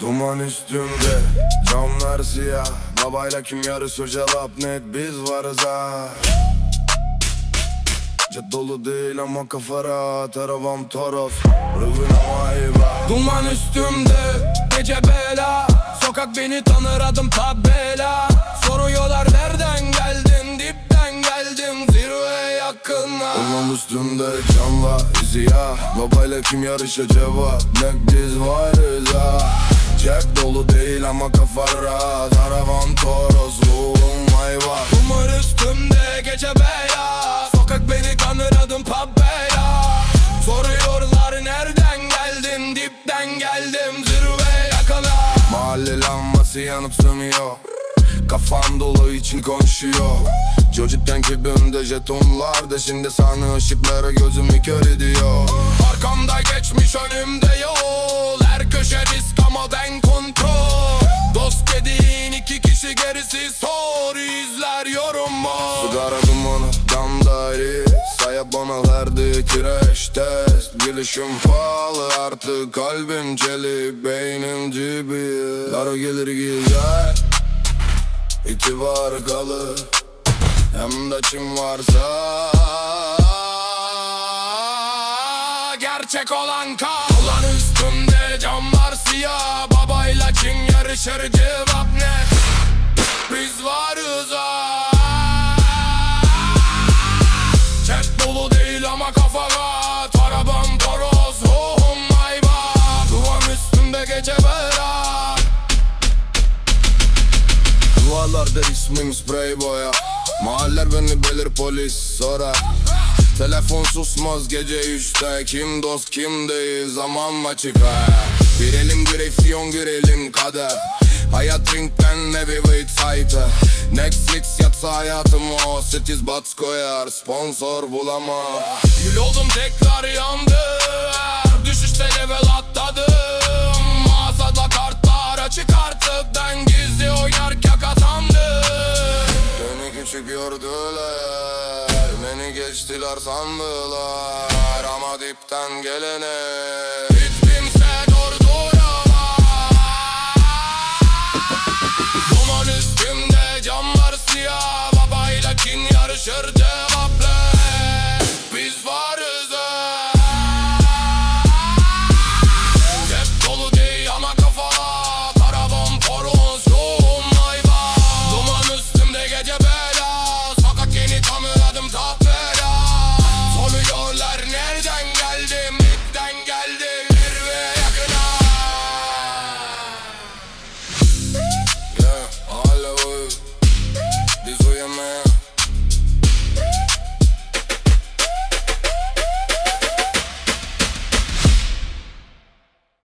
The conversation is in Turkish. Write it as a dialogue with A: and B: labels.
A: Duman üstümde camlar siyah. Babayla kim yarışıyor cevap net biz varız ha. Jet dolu değil ama kafa rahat Arabam Toros. Rıgın ama
B: Duman üstümde gece bela. Sokak beni tanır adım tabela. Soruyorlar nereden geldin? Dipten geldim Zirveye yakınlar
A: Duman üstümde camla izi ya Babayla kim yarışıyor cevap net biz varız ha rahat Arabam Toros ruhum ayvah
B: Duman üstümde gece bela. Sokak beni tanır adım tabela Soruyorlar nereden geldin? Dipten geldim Zirveye yakala.
A: Mahalle lambası yanıp sönüyor Kafam dolu için konuşuyor. Çocukken cebimde jetonlar da şimdi sahne ışıkları gözümü kör ediyor.
B: Arkamda geçmiş önümde yol. Her köşe risk ama ben kontrol
A: Sigara dumanı damda Sayıp bana verdi kireç test. Gülüşüm pahalı artık kalbim çelik Beynim cibi. Yara gelir gider İtibar kalır Hem de kim varsa.
B: Gerçek olan kal. Ulan üstümde camlar siyah. Babayla kim yarışır cevap net Biz varız ha gece bela
A: Duvarlarda ismim sprey boya. Mahaller beni belir polis sorar Telefon susmaz gece üçte. Kim dost kim değil zaman açık ha Bir elim direksiyon bir elim kader. Hayat ringden heavyweight fighter. Netflix yatsa hayatım o. Sekiz bats koyar sponsor bulama
B: Gül oldum tekrar açık artık Ben gizli oynarken katandım
A: Beni küçük gördüler Beni geçtiler sandılar. Ama dipten gelene
B: Hiç kimse durduramaz Duman üstümde camlar siyah. Babayla kim yarışır